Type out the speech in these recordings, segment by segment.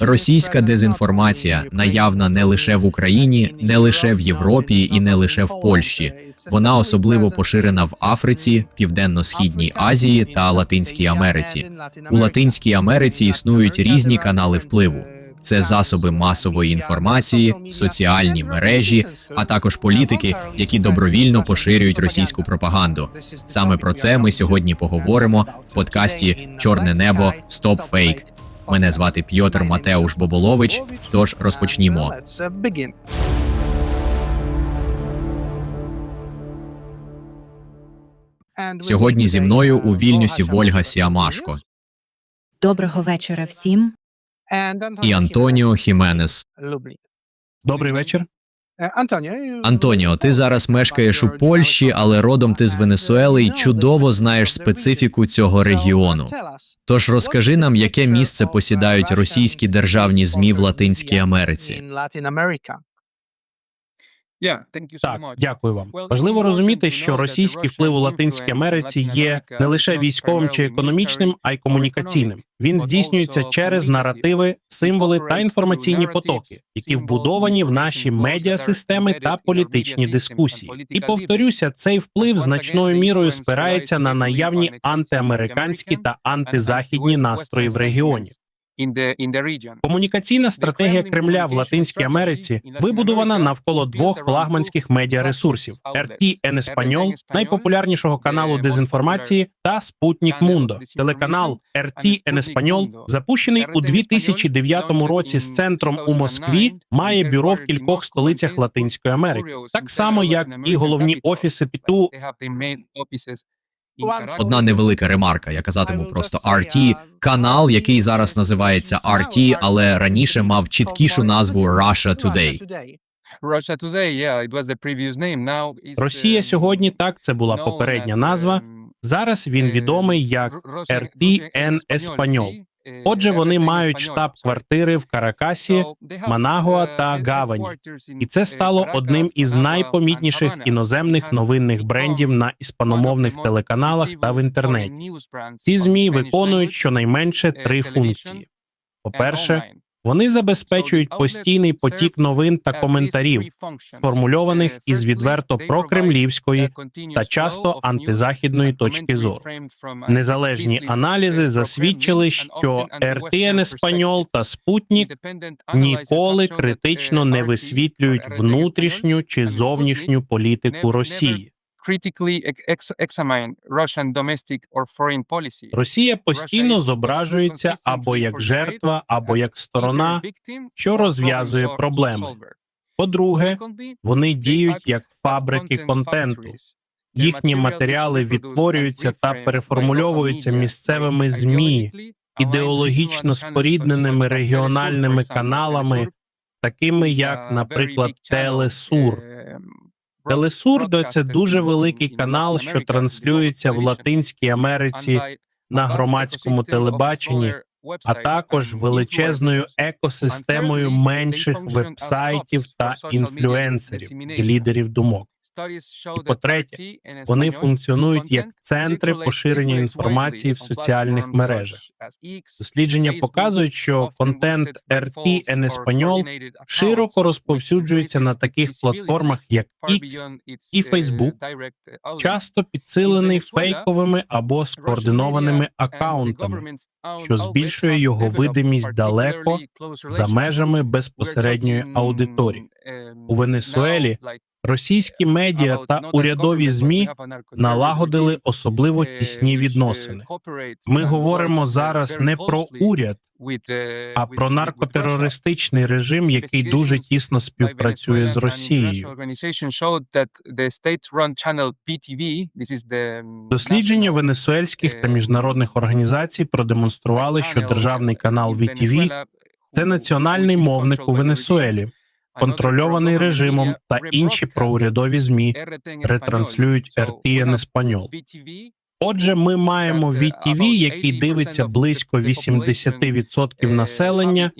Російська дезінформація наявна не лише в Україні, не лише в Європі і не лише в Польщі. Вона особливо поширена в Африці, Південно-східній Азії та Латинській Америці. У Латинській Америці існують різні канали впливу. Це засоби масової інформації, соціальні мережі, а також політики, які добровільно поширюють російську пропаганду. Саме про це ми сьогодні поговоримо в подкасті Чорне небо Стоп Фейк. Мене звати Пьотр Матеуш Боболович. Тож розпочнімо. Сьогодні зі мною у Вільнюсі Вольга Сіамашко Доброго вечора всім. і Антоніо Хіменес. Добрий вечір. Антоніо, ти зараз мешкаєш у Польщі, але родом ти з Венесуели і чудово знаєш специфіку цього регіону. Тож розкажи нам, яке місце посідають російські державні змі в Латинській Америці. Так, дякую вам. Важливо розуміти, що російський вплив у Латинській Америці є не лише військовим чи економічним, а й комунікаційним. Він здійснюється через наративи, символи та інформаційні потоки, які вбудовані в наші медіасистеми та політичні дискусії. І повторюся, цей вплив значною мірою спирається на наявні антиамериканські та антизахідні настрої в регіоні. Комунікаційна стратегія Кремля в Латинській Америці вибудована навколо двох флагманських медіаресурсів RT en Español, найпопулярнішого каналу дезінформації, та Спутник Мундо. Телеканал RT en Español, запущений у 2009 році з центром у Москві, має бюро в кількох столицях Латинської Америки, так само як і головні офіси ПІТУ Одна невелика ремарка. Я казатиму просто RT, канал, який зараз називається RT, але раніше мав чіткішу назву Russia Today. Росія сьогодні так це була попередня назва. Зараз він відомий як RT en Español. Отже, вони мають штаб-квартири в Каракасі, Манагуа та Гавані. І це стало одним із найпомітніших іноземних новинних брендів на іспаномовних телеканалах та в інтернеті. Ці змі виконують щонайменше три функції: по-перше, вони забезпечують постійний потік новин та коментарів, сформульованих із відверто прокремлівської та часто антизахідної точки зору. Незалежні аналізи засвідчили, що RTN Еспаньол та Спутник ніколи критично не висвітлюють внутрішню чи зовнішню політику Росії. Росія постійно зображується або як жертва, або як сторона, що розв'язує проблеми. По-друге, вони діють як фабрики контенту. Їхні матеріали відтворюються та переформульовуються місцевими змі, ідеологічно спорідненими регіональними каналами, такими як, наприклад, Телесур. Телесурдо це дуже великий канал, що транслюється в Латинській Америці на громадському телебаченні, а також величезною екосистемою менших вебсайтів та інфлюенсерів, і лідерів думок. По-третє, Вони функціонують як центри поширення інформації в соціальних мережах. Дослідження показують, що контент RT en Español широко розповсюджується на таких платформах, як X, і Facebook, часто підсилений фейковими або скоординованими акаунтами, що збільшує його видимість далеко за межами безпосередньої аудиторії. У Венесуелі Російські медіа та урядові змі налагодили особливо тісні відносини. Ми говоримо зараз не про уряд, а про наркотерористичний режим, який дуже тісно співпрацює з Росією. Дослідження венесуельських та міжнародних організацій продемонстрували, що державний канал VTV – це національний мовник у Венесуелі, контрольований режимом та інші проурядові змі ретранслюють RT en Español. Отже, ми маємо VTV, який дивиться близько 80% населення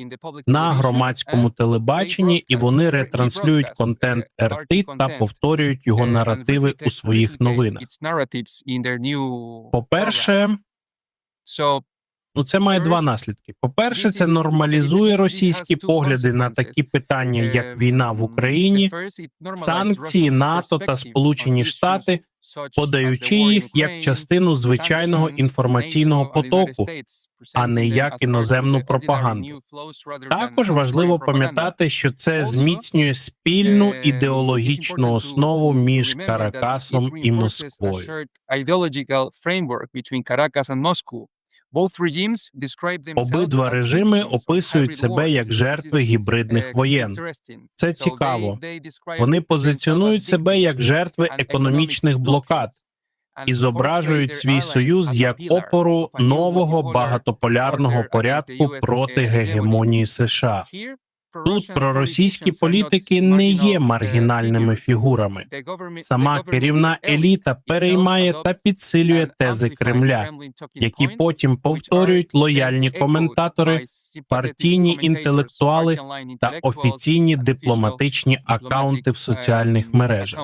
на громадському телебаченні, і вони ретранслюють контент RT та повторюють його наративи у своїх новинах. По-перше, Ну, це має два наслідки. По-перше, це нормалізує російські погляди на такі питання, як війна в Україні, санкції НАТО та Сполучені Штати, подаючи їх як частину звичайного інформаційного потоку, а не як іноземну пропаганду. Також важливо пам'ятати, що це зміцнює спільну ідеологічну основу між Каракасом і Москвою. Обидва режими описують себе як жертви гібридних воєн. Це цікаво. Вони позиціонують себе як жертви економічних блокад і зображують свій союз як опору нового багатополярного порядку проти гегемонії США. Тут проросійські політики не є маргінальними фігурами. Сама керівна еліта переймає та підсилює тези Кремля, які потім повторюють лояльні коментатори, партійні інтелектуали та офіційні дипломатичні акаунти в соціальних мережах.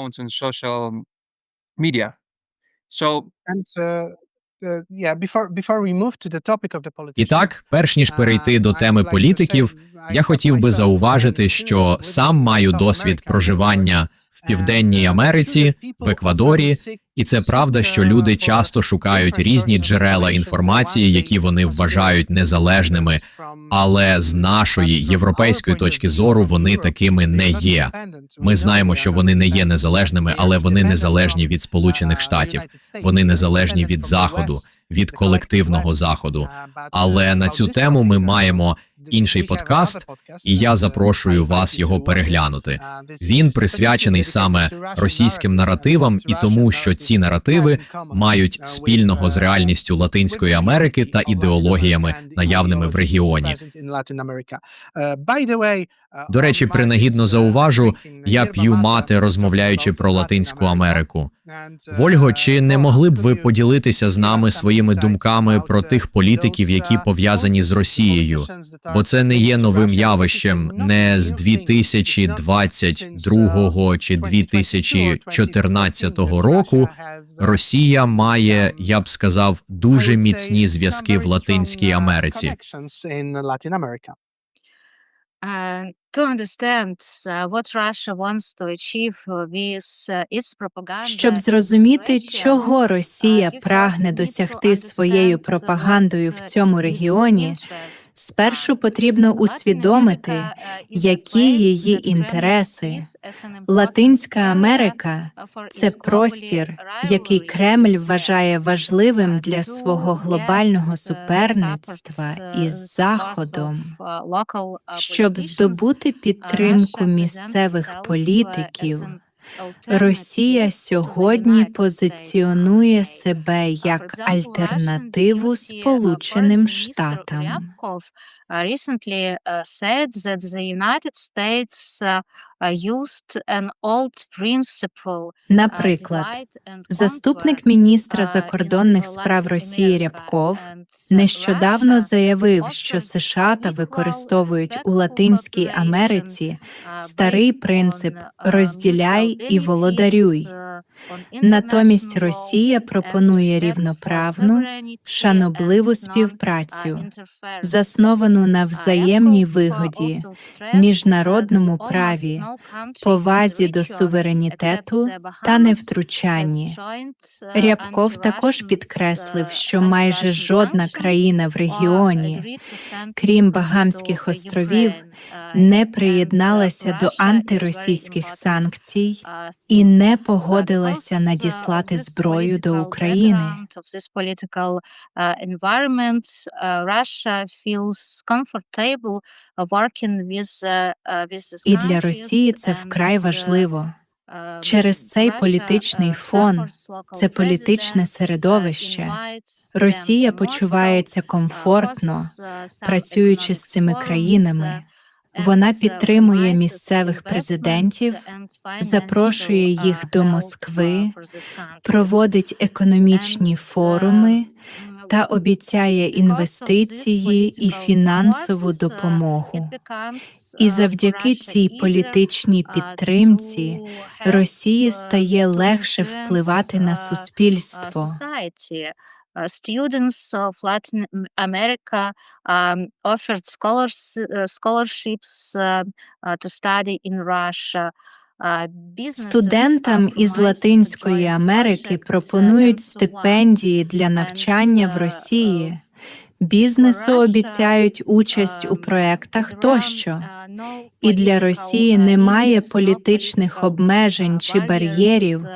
І так, перш ніж перейти до теми політиків, я хотів би зауважити, що сам маю досвід проживання в Південній Америці, в Еквадорі, і це правда, що люди часто шукають різні джерела інформації, які вони вважають незалежними, але з нашої європейської точки зору вони такими не є. Ми знаємо, що вони не є незалежними, але вони незалежні від Сполучених Штатів. Вони незалежні від заходу, від колективного заходу. Але на цю тему ми маємо інший подкаст, і я запрошую вас його переглянути. Він присвячений саме російським наративам і тому, що ці наративи мають спільного з реальністю Латинської Америки та ідеологіями, наявними в регіоні. До речі, принагідно зауважу, я п'ю мати, розмовляючи про Латинську Америку. Вольго, чи не могли б ви поділитися з нами своїми думками про тих політиків, які пов'язані з Росією? Бо це не є новим явищем, не з 2022 чи 2014 року. Росія має, я б сказав, дуже міцні зв'язки в Латинській Америці. Uh, to understand uh, what Russia wants to achieve uh, with uh, its propaganda Щоб зрозуміти, чого Росія uh, прагне досягти своєю пропагандою в uh, цьому регіоні. Спершу Uh, потрібно усвідомити, uh, які її інтереси. Латинська Америка uh, це простір, який Кремль вважає важливим Uh, для свого глобального uh, суперництва uh, із Заходом. uh, uh, Щоб здобути підтримку місцевих uh, політиків, Росія сьогодні позиціонує себе Uh, як альтернативу uh, Сполученим Штатам. Uh, uh, uh, uh, used an old principle uh, Наприклад, заступник міністра uh, закордонних справ Росії. Рябков uh, нещодавно заявив, що США та використовують у Латинській Америці uh, старий принцип uh, «розділяй і володарюй». Uh, Натомість Росія пропонує рівноправну, шанобливу співпрацю, засновану на Uh, взаємній uh, вигоді, міжнародному праві, повазі до суверенітету та невтручанні. uh, Рябков також підкреслив, uh, що майже жодна країна в регіоні, крім Багамських островів, uh, не uh, приєдналася до антиросійських санкцій uh, і не uh, погодилася uh, надіслати зброю до України. uh, uh, uh, uh, uh, І для Росії це вкрай uh, важливо. uh, Через цей політичний uh, фон, це політичне uh, середовище, Росія почувається uh, комфортно, uh, працюючи з цими країнами. Вона uh, підтримує місцевих президентів, запрошує їх uh, до Москви, проводить економічні uh, форуми mm, та обіцяє інвестиції і фінансову допомогу. І завдяки цій політичній підтримці Росії стає легше впливати на суспільство. Uh, students of Latin Am- America um, offered scholars, uh, scholarships uh, uh, to study in Russia. Uh, Студентам із Латинської Америки пропонують стипендії для навчання в uh, Росії. Бізнесу обіцяють участь у um, проектах тощо. uh, І для Росії uh, немає політичних обмежень uh, чи бар'єрів uh,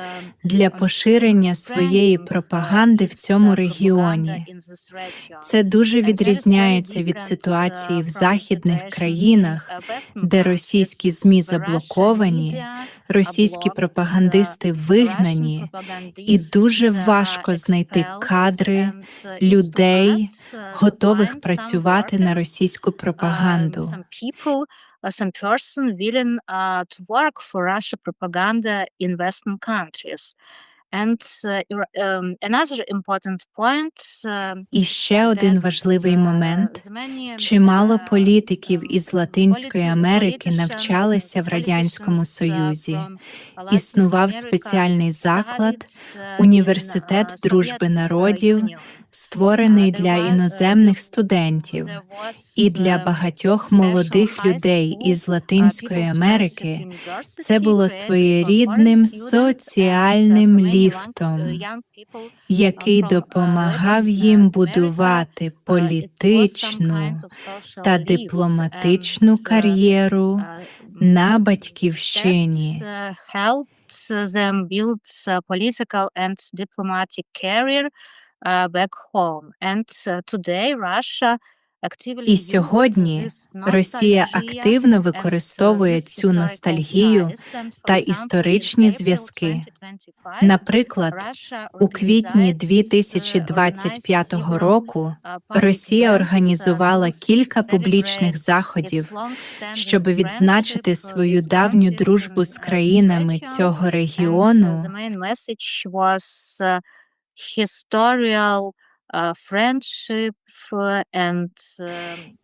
для поширення своєї пропаганди в цьому регіоні. Це дуже відрізняється від ситуації uh, в західних країнах, uh, де російські ЗМІ заблоковані, російські uh, пропагандисти вигнані, і дуже важко знайти кадри, людей, готових працювати на російську пропаганду. Some uh, person willing uh, to work for Russia propaganda in Western countries. And uh, um, another important point uh, І ще один важливий uh, момент. Чимало uh, політиків із Латинської Америки навчалися в Радянському uh, Союзі. Існував спеціальний заклад uh, Університет uh, дружби uh, народів. Створений Uh, для uh, іноземних студентів. І для uh, багатьох молодих людей із uh, Латинської Америки це було своєрідним uh, соціальним ліфтом, uh, який uh, допомагав їм будувати Uh, політичну та дипломатичну uh, кар'єру uh, на mm, батьківщині. uh, helped them build political and diplomatic career uh, back home. And uh, today Russia І сьогодні Росія активно uh, використовує цю ностальгію та історичні зв'язки. 2025, Наприклад, у квітні organized, uh, 2025 organized року uh, Росія організувала uh, кілька публічних заходів, щоб відзначити uh, свою давню дружбу з uh, країнами цього uh, регіону. Uh, historical uh, friendship uh, and um,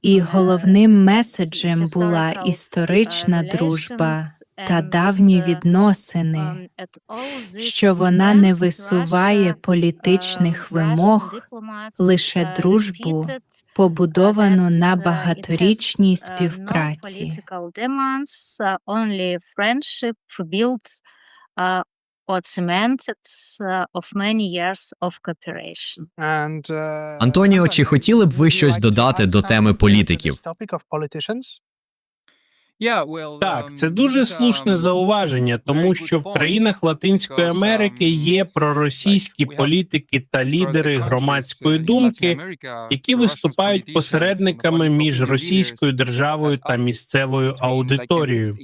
І uh, головним меседжем була uh, історична дружба та давні uh, відносини, um, що вона не висуває політичних uh, вимог, лише uh, дружбу, побудовану на uh, багаторічній uh, співпраці. Uh, uh, cemented uh, of many years of cooperation. Антоніо, чи хотіли б ви щось додати до теми політиків? Так, це дуже слушне зауваження, тому що в країнах Латинської Америки є проросійські політики та лідери громадської думки, які виступають посередниками між російською державою та місцевою аудиторією.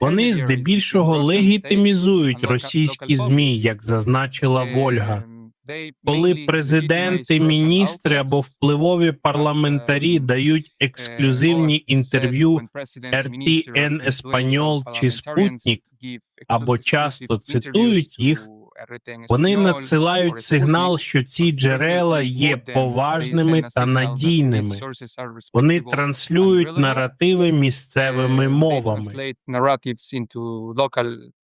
Вони здебільшого легітимізують російські змі, як зазначила Вольга. Коли президенти, міністри або впливові парламентарі дають ексклюзивні інтерв'ю RTN Еспаньол чи Спутник, або часто цитують їх, вони надсилають сигнал, що ці джерела є поважними та надійними. Вони транслюють наративи місцевими мовами.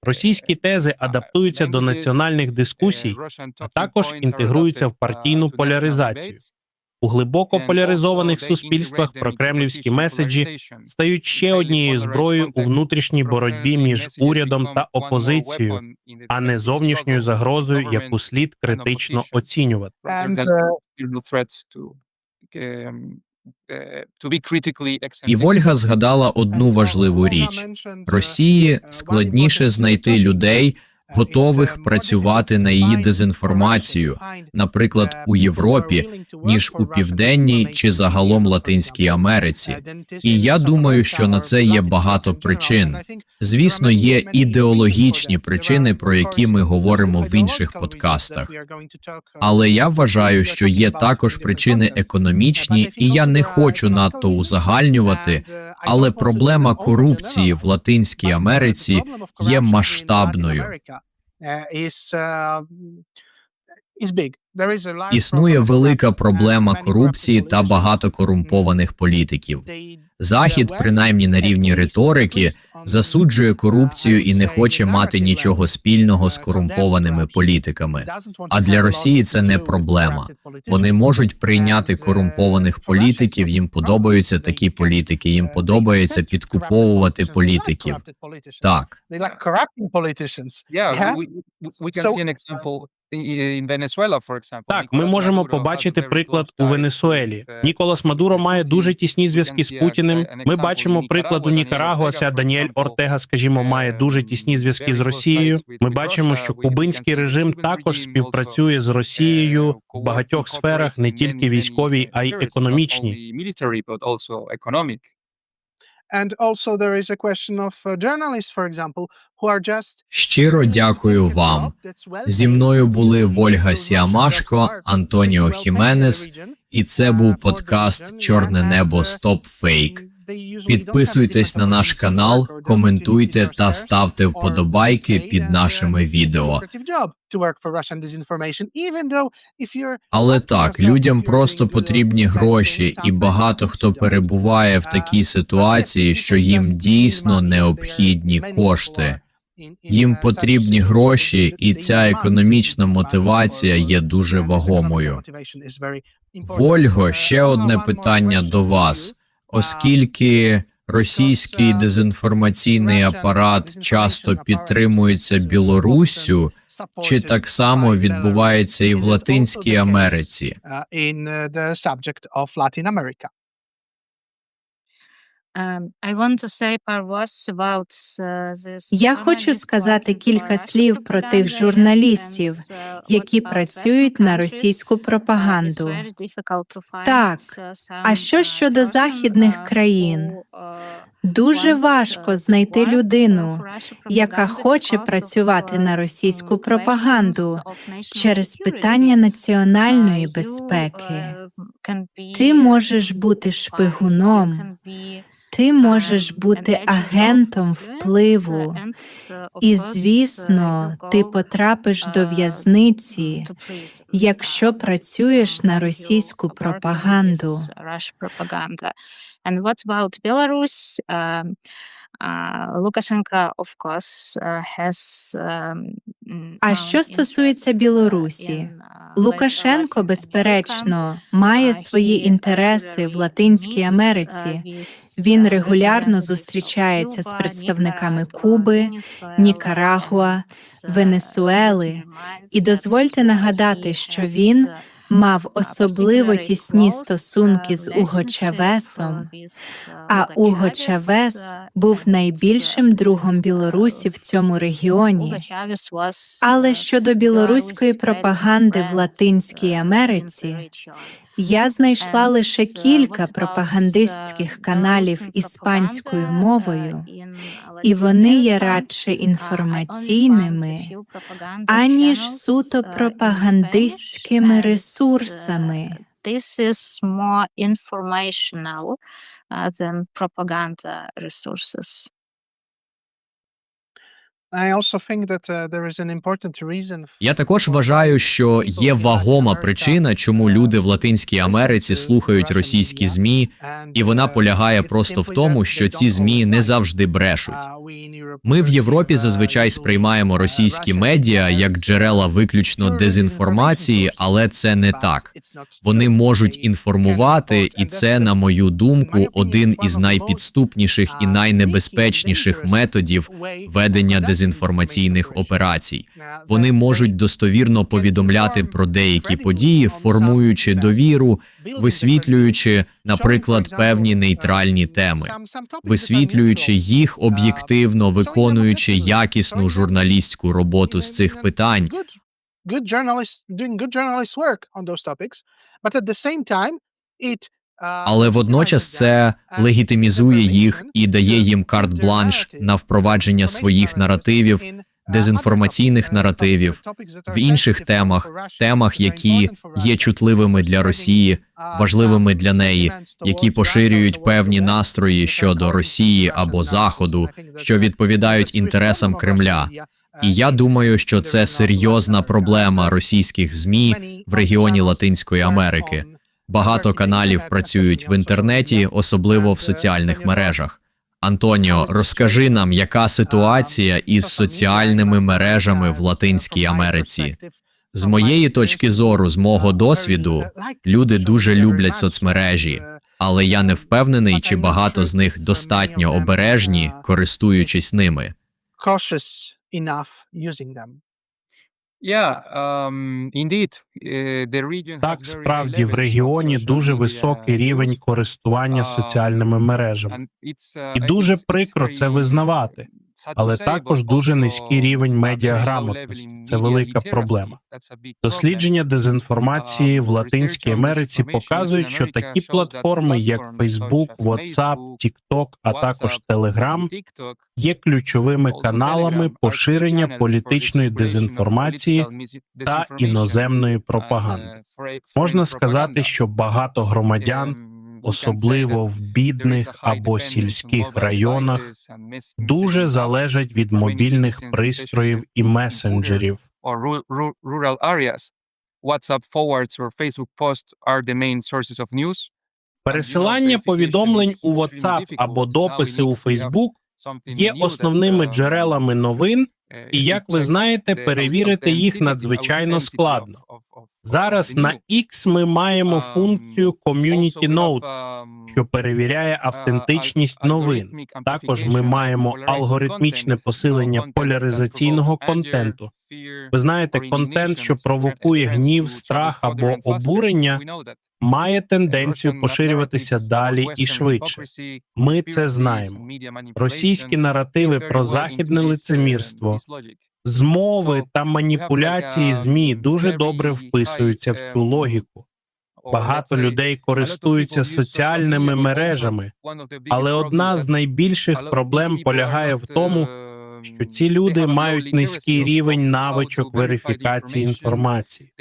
Російські тези адаптуються до національних дискусій, а також інтегруються в партійну поляризацію. У глибоко поляризованих суспільствах прокремлівські меседжі стають ще однією зброєю у внутрішній боротьбі між урядом та опозицією, а не зовнішньою загрозою, яку слід критично оцінювати. І Вольга згадала одну важливу річ: Росії складніше знайти людей, готових працювати на її дезінформацію, наприклад, у Європі, ніж у Південній чи загалом Латинській Америці. І я думаю, що на це є багато причин. Звісно, є ідеологічні причини, про які ми говоримо в інших подкастах. Але я вважаю, що є також причини економічні, і я не хочу надто узагальнювати. Але проблема корупції в Латинській Америці є масштабною. Існує велика проблема корупції та багато корумпованих політиків. Захід, принаймні на рівні риторики, засуджує корупцію і не хоче мати нічого спільного з корумпованими політиками. А для Росії це не проблема. Вони можуть прийняти корумпованих політиків. Їм подобаються такі політики. Їм подобається підкуповувати політиків. Так, Так, ми можемо побачити приклад у Венесуелі. uh, Ніколас Мадуро має дуже тісні зв'язки з Путіним. Ми бачимо приклад у Нікарагуаса. Даніель Ортега, скажімо, має дуже um, тісні зв'язки з Росією. Ми бачимо, що кубинський режим також співпрацює з Росією uh, в багатьох сферах, не тільки військовій, а й економічній. only military, but also economic. And also there is a question of uh, journalists, for example, who are just щиро дякую вам. Зі мною були Вольга Сіамашко, Антоніо Хіменес, і це був подкаст Чорне небо Стоп Фейк. Підписуйтесь на наш канал, коментуйте та ставте вподобайки під нашими відео. Але так, людям просто потрібні гроші, і багато хто перебуває в такій ситуації, що їм дійсно необхідні кошти. Їм потрібні гроші, і ця економічна мотивація є дуже вагомою. Вольго, ще одне питання до вас. Оскільки російський дезінформаційний апарат часто підтримується Білоруссю, чи так само відбувається і в Латинській Америці? Я хочу сказати кілька слів про тих журналістів, uh, які працюють на російську Uh, пропаганду. Так. uh, А що uh, щодо західних uh, країн? Дуже важко uh, знайти uh, людину, яка хоче працювати uh, на російську пропаганду через питання національної безпеки. Ти можеш бути шпигуном, ти можеш бути агентом впливу, і, звісно, ти потрапиш до в'язниці, якщо працюєш на російську пропаганду. And what about Belarus? Um, uh, Lukashenko, of course, uh, has um, mm, А що стосується uh, Білорусі, uh, Лукашенко, безперечно, має Uh, свої інтереси в Латинській Америці. uh, Він uh, регулярно зустрічається з представниками Куби, Нікарагуа, uh, Венесуели. І дозвольте uh, нагадати, що він uh, мав особливо тісні стосунки з Уго Уго а Уго Чавес був найбільшим другом Білорусі в цьому регіоні. Але щодо білоруської пропаганди в Латинській Америці, я знайшла лише кілька пропагандистських каналів іспанською мовою, і вони є радше інформаційними, аніж суто пропагандистськими ресурсами. This is more informational uh, than propaganda resources. I also think that uh, there is an important reason. Я також вважаю, що є вагома причина, чому люди в Латинській Америці слухають російські змі, і вона полягає просто в тому, що ці змі не завжди брешуть. Ми в Європі зазвичай сприймаємо російські медіа як джерела виключно дезінформації, але це не так. Вони можуть інформувати, і це, на мою думку, один із найпідступніших і найнебезпечніших методів ведення дезінформаційних операцій. Вони можуть достовірно повідомляти про деякі події, формуючи довіру, висвітлюючи, наприклад, певні нейтральні теми, висвітлюючи їх об'єктивно, виконуючи якісну журналістську роботу з цих питань. good journalists doing good journalist work on those topics, but at the same time, it Але водночас це легітимізує їх і дає їм карт-бланш на впровадження своїх наративів, дезінформаційних наративів в інших темах, темах, які є чутливими для Росії, важливими для неї, які поширюють певні настрої щодо Росії або Заходу, що відповідають інтересам Кремля. І я думаю, що це серйозна проблема російських змі в регіоні Латинської Америки. Багато каналів працюють в інтернеті, особливо в соціальних мережах. Антоніо, розкажи нам, яка ситуація із соціальними мережами в Латинській Америці. З моєї точки зору, з мого досвіду, люди дуже люблять соцмережі, але я не впевнений, чи багато з них достатньо обережні, користуючись ними. Так, very справді в регіоні дуже високий рівень користування uh, соціальними мережами. uh, І дуже прикро це визнавати. Але також дуже низький рівень медіаграмотності. Це велика проблема. Дослідження дезінформації в Uh, Латинській Америці показують, що такі платформи, як Facebook, WhatsApp, TikTok, а також Telegram є ключовими каналами поширення політичної дезінформації та іноземної пропаганди. uh, Можна сказати, що багато громадян, Um, особливо в бідних або сільських районах, дуже залежать від мобільних пристроїв і месенджерів. Пересилання повідомлень у WhatsApp або дописи у Facebook є основними джерелами новин, і, як ви знаєте, перевірити їх надзвичайно складно. Зараз на X ми маємо функцію Community Note, що перевіряє автентичність новин. Також ми маємо алгоритмічне посилення поляризаційного контенту. Ви знаєте, контент, що провокує гнів, страх або обурення, має тенденцію поширюватися далі і швидше. Ми це знаємо. Російські наративи про західне лицемірство, змови та маніпуляції змі дуже добре вписуються в цю логіку. Багато людей користуються соціальними мережами, але одна з найбільших проблем полягає в тому, що ці люди мають низький рівень навичок верифікації інформації.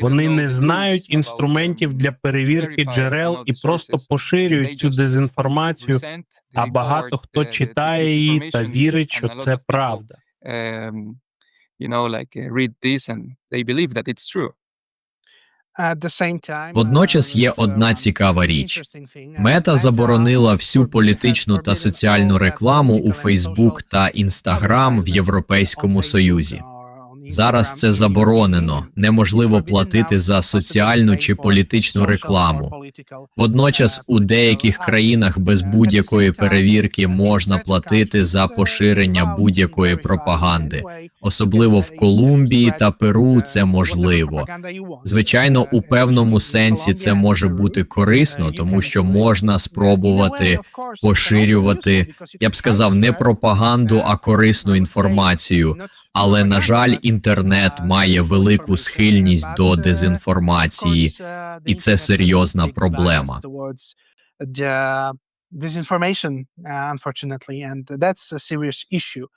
Вони не знають інструментів для перевірки джерел і просто поширюють цю дезінформацію, а багато хто читає її та вірить, що це правда. Um, you know, like uh, read this and they believe that it's true. At the same time, Водночас uh, є одна uh, цікава річ. Uh, Мета Meta заборонила всю політичну та соціальну uh, рекламу у social та Instagram в Європейському Союзі. Зараз це заборонено. Неможливо платити за соціальну чи політичну рекламу. Водночас uh, у деяких країнах без Uh, будь-якої перевірки можна платити за uh, поширення будь-якої пропаганди. Особливо в uh, Колумбії та Перу uh, це можливо. Звичайно, у Uh, певному сенсі це може бути uh, корисно, тому що можна спробувати поширювати, я б сказав, не пропаганду, uh, а корисну інформацію. Але, на жаль, but, інтернет має велику схильність до дезінформації. І це серйозна проблема. disinformation, unfortunately, and that's.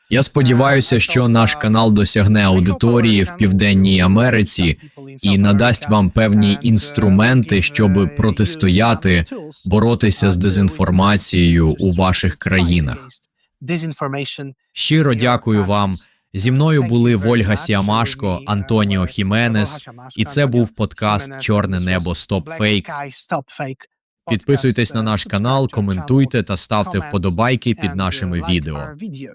Я сподіваюся, що наш канал досягне аудиторії в Південній Америці і надасть вам певні інструменти, щоб протистояти, боротися з дезінформацією у ваших країнах. Щиро дякую вам. Зі мною були Вольга Сіамашко, Антоніо Хіменес, і це був подкаст Чорне небо Стоп Фейк. Підписуйтесь на наш канал, коментуйте та ставте вподобайки під нашими відео. відео.